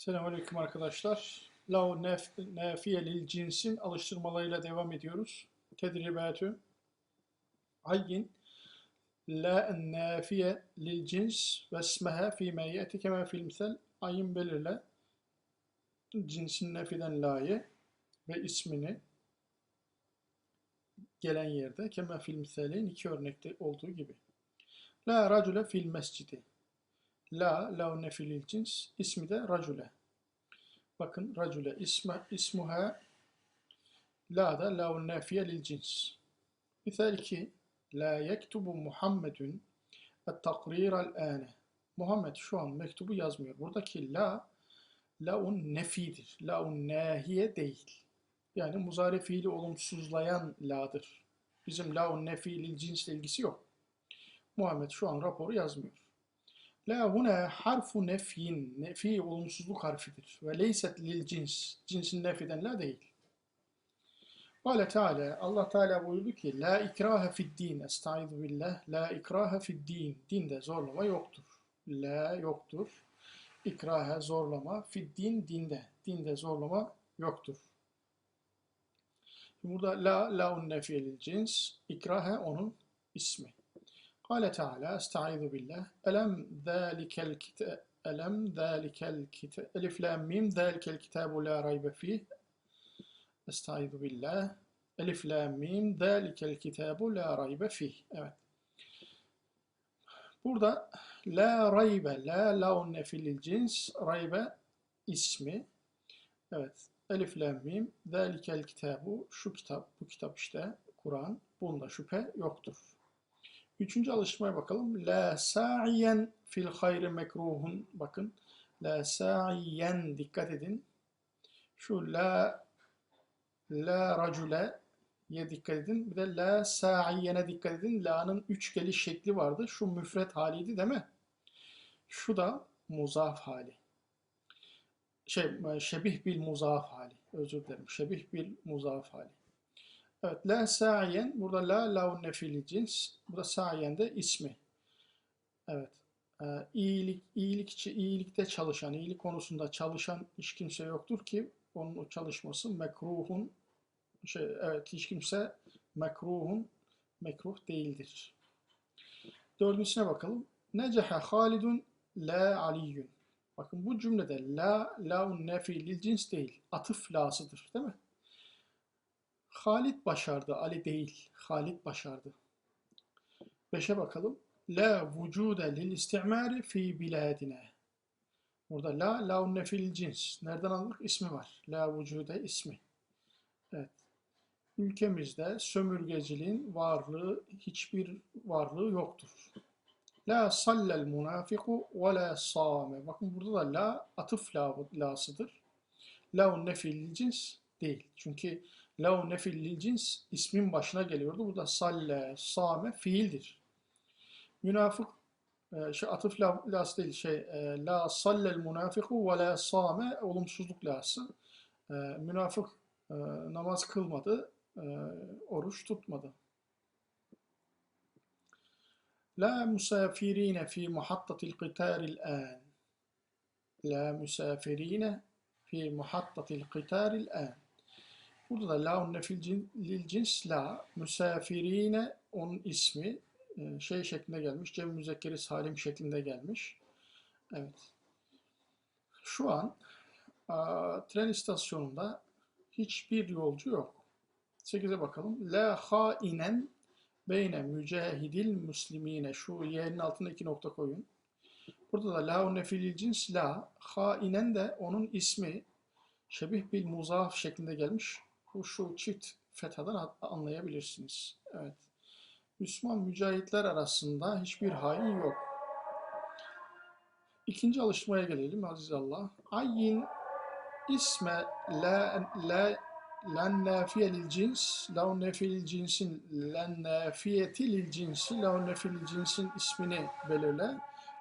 Selamünaleyküm arkadaşlar. Lau nef, nefiye lil cinsin alıştırmalarıyla devam ediyoruz. Tedribatü. Ayyin la nafiye lil cins ve ismeha fîmâ ye'ti kemâ fil misal. Ayın belirle cinsin nefiden la'yı ve ismini gelen yerde kemâ fil iki örnekte olduğu gibi. La racule fil mescidi. La, la nefilil cins, ismi de racule. Bakın racule isme, ismuha la da la nefiye lil cins. Misal 2. La yektubu Muhammedun et-takrir al-ane. Muhammed şu an mektubu yazmıyor. Buradaki la laun nefidir. Laun nahiye değil. Yani muzari fiili olumsuzlayan la'dır. Bizim laun nefi cinsle ilgisi yok. Muhammed şu an raporu yazmıyor. La huna harfu nefyin. Nefi olumsuzluk harfidir. Ve leyset lil cins. Cinsin nefiden la değil. Kale Teala, Allah Teala buyurdu ki La ikrahe fid din. Estaizu billah. La ikrahe fid din. Dinde zorlama yoktur. La yoktur. İkrahe zorlama. Fid din dinde. Dinde zorlama yoktur. Burada la, laun nefiyelil cins. İkrahe onun ismi. Kale Teala, estaizu billah, elem zâlikel kitâ, elem zâlikel kitâ, elif lâ mim, zâlikel kitâbu lâ raybe fih, estaizu billah, elif lâ mim, zâlikel kitâbu lâ raybe fih. Evet. Burada la raybe, la launne filil cins, raybe ismi. Evet, elif lam mim, zâlikel kitabu, şu kitap, bu kitap işte, Kur'an, bunda şüphe yoktur. Üçüncü alışmaya bakalım. La sa'iyen fil hayri mekruhun. Bakın. La sa'iyen dikkat edin. Şu la la racule ye dikkat edin. Bir de la sa'iyene dikkat edin. La'nın üç geliş şekli vardı. Şu müfret haliydi değil mi? Şu da muzaf hali. Şey, şebih bil muzaf hali. Özür dilerim. Şebih bil muzaf hali. Evet, la sayen, burada la lavun nefili cins, burada sayen de ismi. Evet, e, iyilik, iyilikçi, iyilikte çalışan, iyilik konusunda çalışan hiç kimse yoktur ki onun o çalışması mekruhun, şey, evet hiç kimse mekruhun, mekruh değildir. Dördüncüsüne bakalım. Necehe Halidun la aliyyun. Bakın bu cümlede la, lavun nefilil cins değil, atıf lasıdır değil mi? Halit başardı, Ali değil. Halit başardı. Beşe bakalım. La vücude lil istimari fi biladine. Burada la, la nefil cins. Nereden aldık? İsmi var. La vücude ismi. Evet. Ülkemizde sömürgeciliğin varlığı, hiçbir varlığı yoktur. La sallel munafiku ve la same. Bakın burada da la atıf la, lasıdır. La nefil cins değil. Çünkü Lau nefil lil cins ismin başına geliyordu. Burada salle, same fiildir. Münafık e, şey atıf la, las değil şey e, la sallel munafiku ve la same olumsuzluk lası. E, münafık e, namaz kılmadı, e, oruç tutmadı. La musafirine fi muhattatil qitaril an. La musafirine fi muhattatil qitaril an. Burada da la nefil cin, lil cins la müsafirine onun ismi e, şey şeklinde gelmiş. Cem müzekkeri salim şeklinde gelmiş. Evet. Şu an a, tren istasyonunda hiçbir yolcu yok. 8'e bakalım. La hainen beyne mücahidil müslimine. Şu yerin altına iki nokta koyun. Burada da la nefilil cins la. Hainen de onun ismi şebih bil muzaf şeklinde gelmiş bu şu çift fethadan anlayabilirsiniz. Evet. Müslüman mücahitler arasında hiçbir hain yok. İkinci alışmaya gelelim aziz Allah. Ayyin isme la la lan nafiye lil cins la nefil cinsin lan nafiyeti lil cinsi la nefil cinsin ismini belirle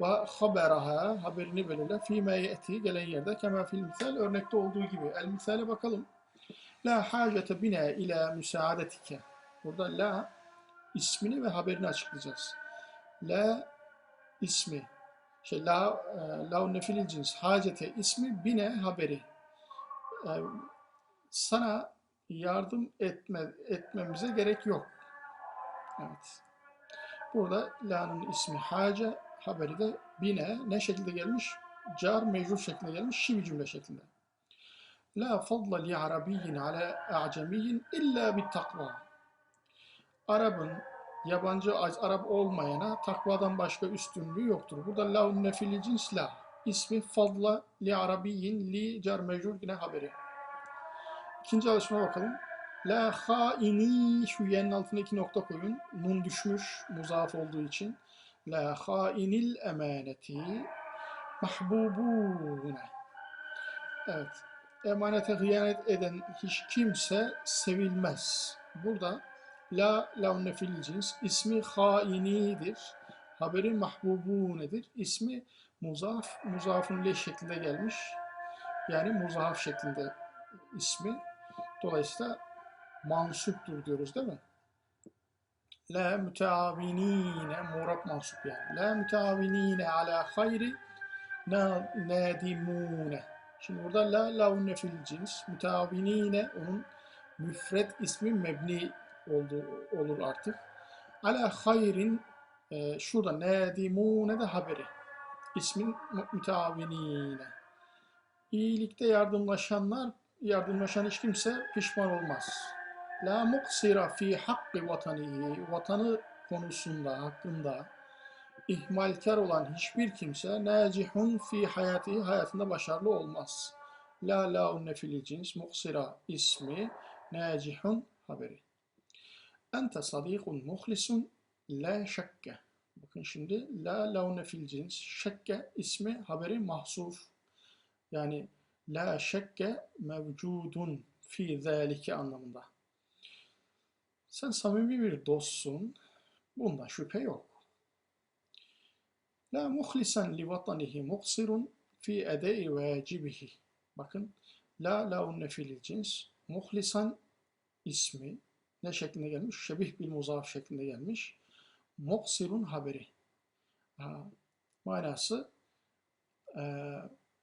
ve haberaha haberini belirle fîme yeti gelen yerde kema fil misal örnekte olduğu gibi el misale bakalım La hacete bina ila müsaadetike. Burada la ismini ve haberini açıklayacağız. La ismi. şey la e, laun nefilil cins hacete ismi bine haberi. E, sana yardım etme etmemize gerek yok. Evet. Burada la'nın ismi hace, haberi de bine ne şekilde gelmiş? Car mecrur şeklinde gelmiş, şivi cümle şeklinde. La fadla li arabiyyin ala a'cemiyyin illa bit takva. Arap'ın yabancı Arap olmayana takvadan başka üstünlüğü yoktur. Burada laun nefili cins la. İsmi fadla li arabiyyin li car mecrur yine haberi. İkinci alışma bakalım. La haini şu yerin altına iki nokta koyun. Nun düşmüş muzaf olduğu için. La hainil emaneti mahbubune. Evet. Emanete hıyanet eden hiç kimse sevilmez. Burada la lavne fil cins ismi hainidir. Haberi mahbubunedir. İsmi muzaf, muzafın le şeklinde gelmiş. Yani muzaf şeklinde ismi. Dolayısıyla mansuptur diyoruz değil mi? La müteavinine murab mansup yani. La müteavinine ala hayri na, nadimune. Şimdi burada la lavne fil cins. Müteavinine onun müfret ismi mebni oldu, olur artık. Ala hayrin e, şurada nadimune de haberi. İsmin müteavinine. İyilikte yardımlaşanlar yardımlaşan hiç kimse pişman olmaz. La muksira fi hakkı vatanihi, vatanı konusunda, hakkında ihmalkar olan hiçbir kimse nacihun fi hayati, hayatında başarılı olmaz. La launne fil cins, muksira ismi, nacihun haberi. Ente sadikun muhlisun, la şekke. Bakın şimdi la launne fil cins, şekke ismi, haberi mahsuf. Yani la şekke mevcudun fi zâlike anlamında. Sen samimi bir dostsun. Bunda şüphe yok. La muhlisen li vatanihi muksirun fi edei vacibihi. Bakın. La launne fil cins. Muhlisen ismi ne şeklinde gelmiş? Şebih bil muzaf şeklinde gelmiş. Muksirun haberi. Ha, manası e,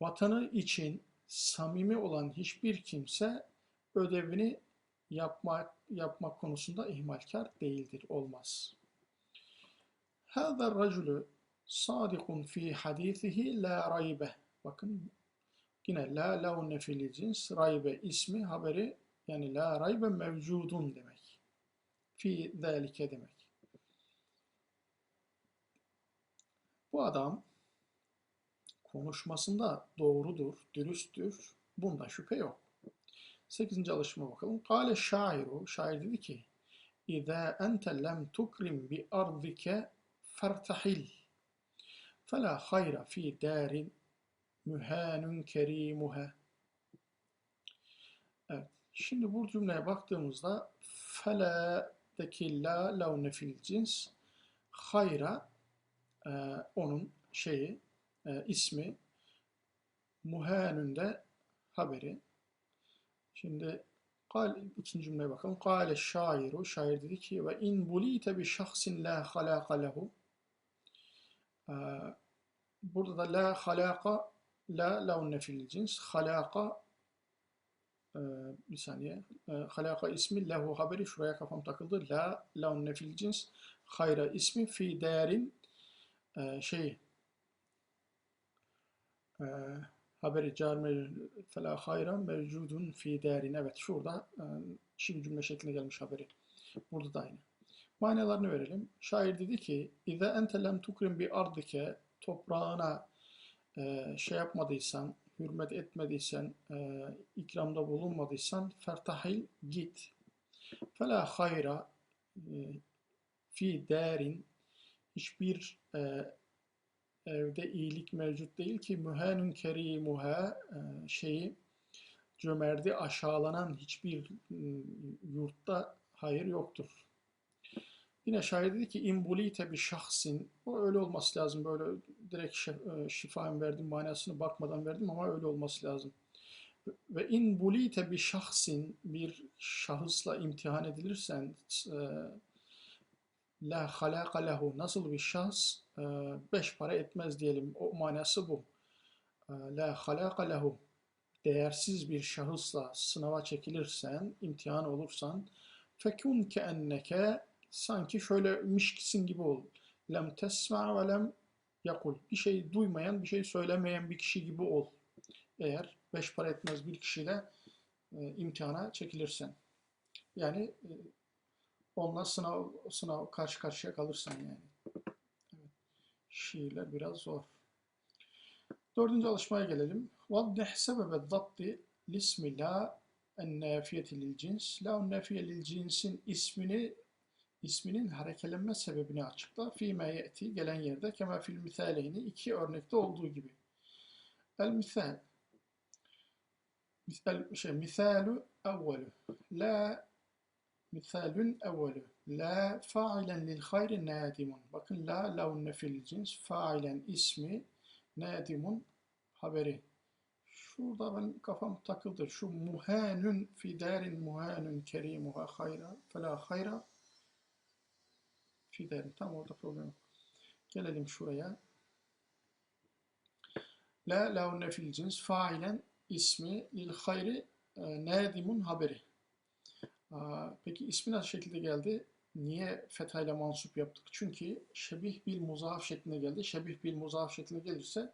vatanı için samimi olan hiçbir kimse ödevini yapmak, yapmak konusunda ihmalkar değildir, olmaz. Hâzâ racülü sadikun fi hadisihi la raybe. Bakın yine la lavne fil cins raybe ismi haberi yani la raybe mevcudun demek. Fi zelike demek. Bu adam konuşmasında doğrudur, dürüsttür. Bunda şüphe yok. 8. alışıma bakalım. Kale şairu, şair dedi ki İzâ ente lem tukrim bi ardike fertahil. فَلَا خَيْرَ ف۪ي دَارٍ mühânun kerimuha. Evet. Şimdi bu cümleye baktığımızda fela'daki la lavne fil cins hayra e, onun şeyi e, ismi muhanun de haberi. Şimdi kal, ikinci cümleye bakalım. Kale şairu şair dedi ki ve in bulite bi şahsin la halaka lehu e, Burada da la halaka la launne fil cins. Halaka e, bir saniye. E, halaka ismi lehu haberi şuraya kafam takıldı. La launne fil cins. Hayra ismi fi değerin e, şey e, haberi car fela hayra mevcudun fi değerin evet şurada e, şimdi cümle şeklinde gelmiş haberi. Burada da aynı. Manalarını verelim. Şair dedi ki İze ente lem tukrim bi ardike toprağına e, şey yapmadıysan, hürmet etmediysen, e, ikramda bulunmadıysan fertahil git. Fela hayra e, fi derin hiçbir e, evde iyilik mevcut değil ki mühenün kerimuha e, şeyi cömerdi aşağılanan hiçbir yurtta hayır yoktur. Yine şair dedi ki imbulite bir şahsin. O öyle olması lazım. Böyle direkt şifa verdim manasını bakmadan verdim ama öyle olması lazım. Ve imbulite bir şahsin bir şahısla imtihan edilirsen La halaka lehu nasıl bir şahs e, beş para etmez diyelim. O manası bu. E, La halaka lehu değersiz bir şahısla sınava çekilirsen, imtihan olursan fekun ke enneke sanki şöyle mişkisin gibi ol. Lem tesma ve lem yakul. Bir şey duymayan, bir şey söylemeyen bir kişi gibi ol. Eğer beş para etmez bir kişiyle e, imtihana çekilirsen. Yani e, onunla sınav, sınav karşı karşıya kalırsan yani. Evet. Şiirler biraz zor. Dördüncü alışmaya gelelim. Vaddeh sebebe datti lismi la en nafiyeti lil cins. La en nafiye lil cinsin ismini isminin harekelenme sebebini açıkla. Fîmâ ye'ti gelen yerde kema fil misaleyni iki örnekte olduğu gibi. El misal misal şey misalu evvelu la misalun evvelu la fa'ilen lil hayri nadimun. Bakın la lavunne fil cins fa'ilen ismi nadimun haberi. Şurada ben kafam takıldı. Şu muhanun fi darin muhanun kerimuha hayra fela hayra fi darin. Tam orada problem yok. Gelelim şuraya. La launne fil cins failen ismi lil hayri e, haberi. Peki ismi nasıl şekilde geldi? Niye fethayla mansup yaptık? Çünkü şebih bil muzaf şeklinde geldi. Şebih bil muzaf şeklinde gelirse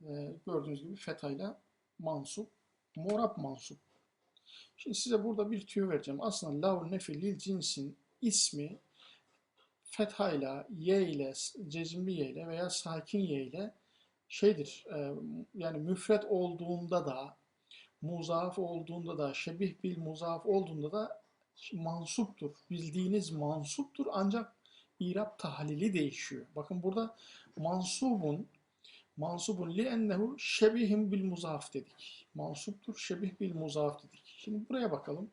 e, gördüğünüz gibi fethayla mansup, morab mansup. Şimdi size burada bir tüyo vereceğim. Aslında lav nefi lil cinsin ismi fethayla, ye ile, cezimli ye ile veya sakin ye ile şeydir. e, yani müfret olduğunda da, muzaf olduğunda da, şebih bil muzaf olduğunda da mansuptur. Bildiğiniz mansuptur ancak İrab tahlili değişiyor. Bakın burada mansubun mansubun li ennehu şebihim bil muzaf dedik. Mansuptur şebih bil muzaf dedik. Şimdi buraya bakalım.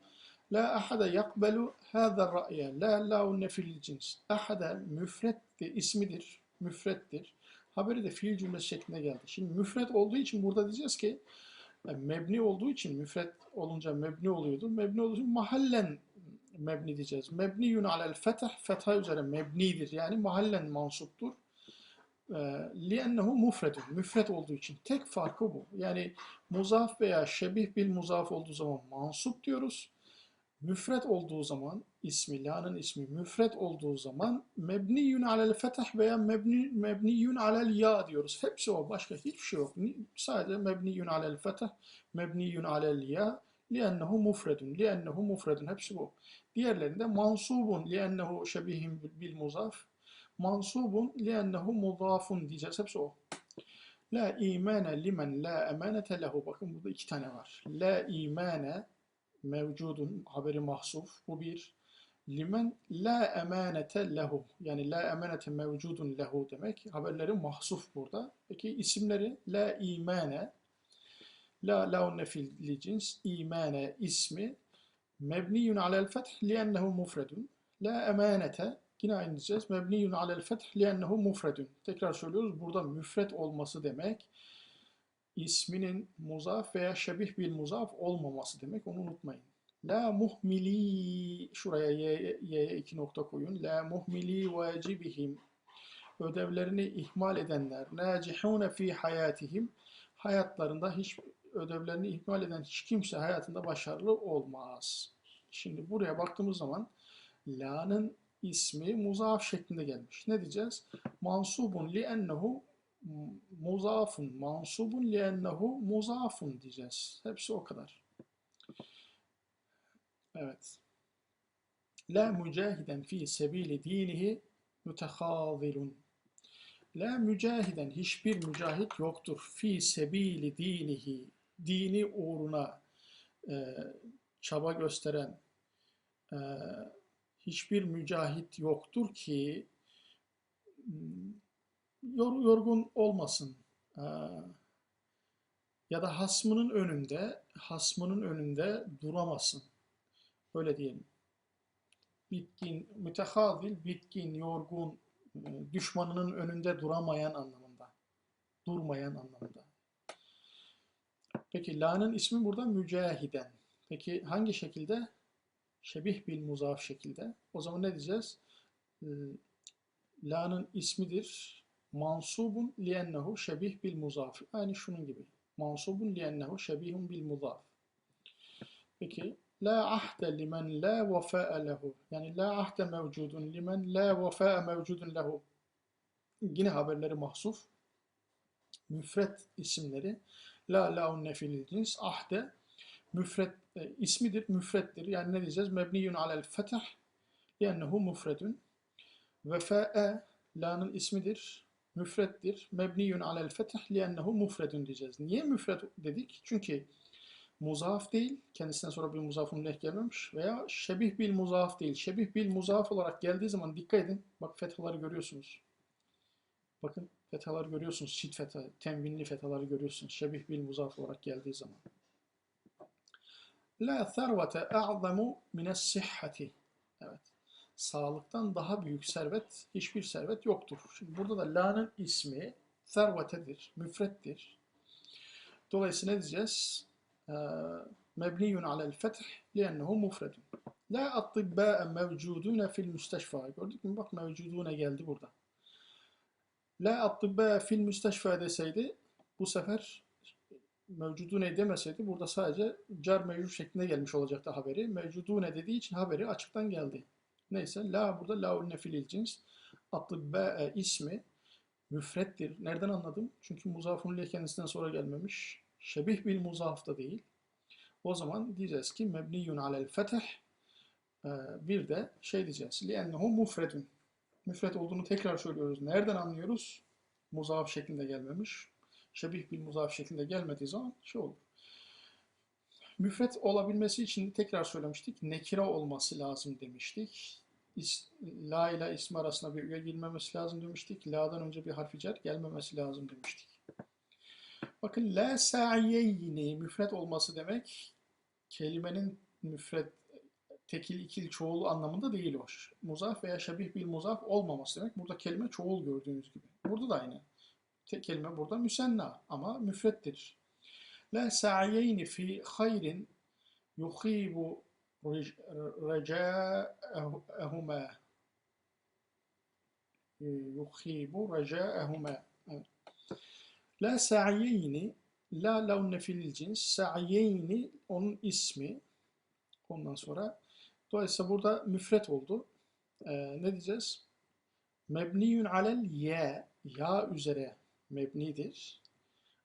La ahada yakbelu hâzâ ra'ye. La la fil cins. Ahada müfret de ismidir. Müfrettir. Haberi de fiil cümlesi şeklinde geldi. Şimdi müfret olduğu için burada diyeceğiz ki yani mebni olduğu için müfret olunca mebni oluyordu. Mebni olduğu için mahallen mebni diyeceğiz. Mebniyun alel fetah, fetha üzere mebnidir. Yani mahallen mansuptur. لِأَنَّهُ mufredun. Müfret olduğu için. Tek farkı bu. Yani muzaf veya şebih bil muzaf olduğu zaman mansup diyoruz. Müfret olduğu zaman ismi, la'nın ismi müfret olduğu zaman mebniyun alel fetah veya mebni, mebniyun alel ya diyoruz. Hepsi o. Başka hiçbir şey yok. Sadece mebniyun alel fetah, mebniyun alel ya li'ennehu mufredun. Li'ennehu mufredun. Hepsi bu. Diğerlerinde mansubun li'ennehu şebihim bil muzaf mansubun li'ennehu mudafun diyeceğiz. Hepsi o. La imane limen la emanete lehu. Bakın burada iki tane var. La imane mevcudun haberi mahsuf. Bu bir. Limen la emanete lehu. Yani la emanete mevcudun lehu demek. Haberleri mahsuf burada. Peki isimleri la imane la launne fil cins imane ismi mebniyun alel feth li'ennehu mufredun. La emanete Yine aynı diyeceğiz. Mebniyun alel feth liennehu mufredun. Tekrar söylüyoruz. Burada müfret olması demek isminin muzaf veya şebih bil muzaf olmaması demek. Onu unutmayın. La muhmili şuraya y'ye iki nokta koyun. La muhmili vacibihim ödevlerini ihmal edenler nacihune fi hayatihim hayatlarında hiç ödevlerini ihmal eden hiç kimse hayatında başarılı olmaz. Şimdi buraya baktığımız zaman la'nın ismi muzaf şeklinde gelmiş. Ne diyeceğiz? Mansubun li ennehu muzafun. Mansubun li ennehu muzafun diyeceğiz. Hepsi o kadar. Evet. La mücahiden fi sebili dinihi mütehazilun. La mücahiden hiçbir mücahit yoktur. Fi sebili dinihi dini uğruna e, çaba gösteren e, hiçbir mücahit yoktur ki hmm, yorgun olmasın ya da hasmının önünde hasmının önünde duramasın. Öyle diyelim. Bitkin, mütehazil, bitkin, yorgun, düşmanının önünde duramayan anlamında. Durmayan anlamında. Peki la'nın ismi burada mücahiden. Peki hangi şekilde? şebih bil muzaf şekilde. O zaman ne diyeceğiz? la'nın ismidir. Mansubun liennehu şebih bil muzaf. Aynı şunun gibi. Mansubun liennehu şebihun bil muzaf. Peki la ahde limen la vefa'a lehu. Yani la ahde mevcudun limen la vefa'a mevcudun lehu. Yine haberleri mahsuf. Müfret isimleri. La la'un nefilil cins. Ahde müfret e, ismidir, müfrettir. Yani ne diyeceğiz? Mebniyun alel fetih liennehu mufredun. Vefa'e la'nın ismidir, müfrettir. Mebniyun alel fetih liennehu mufredun diyeceğiz. Niye müfret dedik? Çünkü muzaf değil, kendisinden sonra bir muzafun leh gelmemiş veya şebih bil muzaf değil. Şebih bil muzaf olarak geldiği zaman dikkat edin. Bak fethaları görüyorsunuz. Bakın fethaları görüyorsunuz. Şit fetha, tenvinli fethaları görüyorsunuz. Şebih bil muzaf olarak geldiği zaman. La servete a'zamu mines sihhati. Evet. Sağlıktan daha büyük servet, hiçbir servet yoktur. Şimdi burada da la'nın ismi servetedir, müfrettir. Dolayısıyla ne diyeceğiz? Ee, Mebniyun alel feth liennehu mufredun. La attibbâe mevcudune fil müsteşfa. Gördük mü? Bak mevcudune geldi burada. La attibbâe fil müsteşfa deseydi bu sefer mevcudune demeseydi burada sadece car mevcut şeklinde gelmiş olacaktı haberi. Mevcudune dediği için haberi açıktan geldi. Neyse la burada laul nefilil cins. Attibbâe ismi müfrettir. Nereden anladım? Çünkü muzafun ile kendisinden sonra gelmemiş. Şebih bil muzaf da değil. O zaman diyeceğiz ki mebniyun alel fetih Ee, bir de şey diyeceğiz. Liennehu mufredun. Müfret olduğunu tekrar söylüyoruz. Nereden anlıyoruz? Muzaf şeklinde gelmemiş. Şebih bil muzaf şeklinde gelmediği zaman şey olur. Müfret olabilmesi için tekrar söylemiştik. Nekira olması lazım demiştik. İs, la ile ismi arasında bir üye girmemesi lazım demiştik. La'dan önce bir harfi cer gelmemesi lazım demiştik. Bakın la sa'yeyni müfret olması demek kelimenin müfret tekil ikil çoğul anlamında değil o. Muzaf veya şebih bil muzaf olmaması demek. Burada kelime çoğul gördüğünüz gibi. Burada da aynı. Tek kelime burada müsenna ama müfrettir. La sa'yeyni fi hayrin yuhibu reca'ehuma yuhibu reca'ehuma La sa'yeyni La lavne fil cins Sa'yeyni onun ismi ondan sonra dolayısıyla burada müfret oldu. Ee, ne diyeceğiz? Mebniyun alel ya ya üzere mebnidir.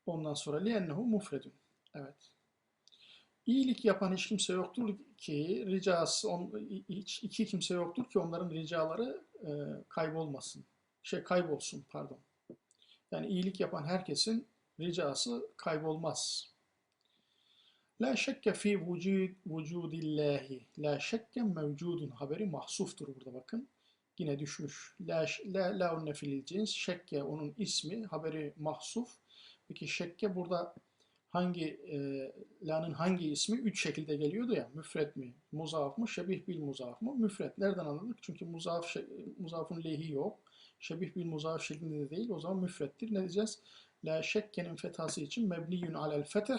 Ondan sonra liennehu mufredun. Evet. İyilik yapan hiç kimse yoktur ki ricası on, hiç iki kimse yoktur ki onların ricaları e, kaybolmasın. Şey kaybolsun pardon. Yani iyilik yapan herkesin ricası kaybolmaz. La şekke fi vücud vücudillahi. La şekke mevcudun haberi mahsuftur burada bakın. Yine düşmüş. La la la nefilil cins. Şekke onun ismi haberi mahsuf. Peki şekke burada hangi e, la'nın hangi ismi üç şekilde geliyordu ya. Müfret mi muzaf mı şebih bil muzaf mı? Müfret. Nereden anladık? Çünkü muzaf muzafun lehi yok. Şebih bil muzaf şeklinde de değil. O zaman müfrettir. Ne diyeceğiz? La şekkenin fethası için mebniyun alel fetih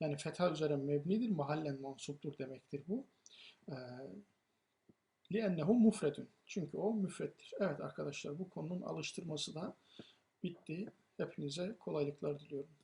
yani fetha üzere mebnidir mahallen mansuptur demektir bu. Liennehu mufredun çünkü o müfrettir. Evet arkadaşlar bu konunun alıştırması da bitti. Hepinize kolaylıklar diliyorum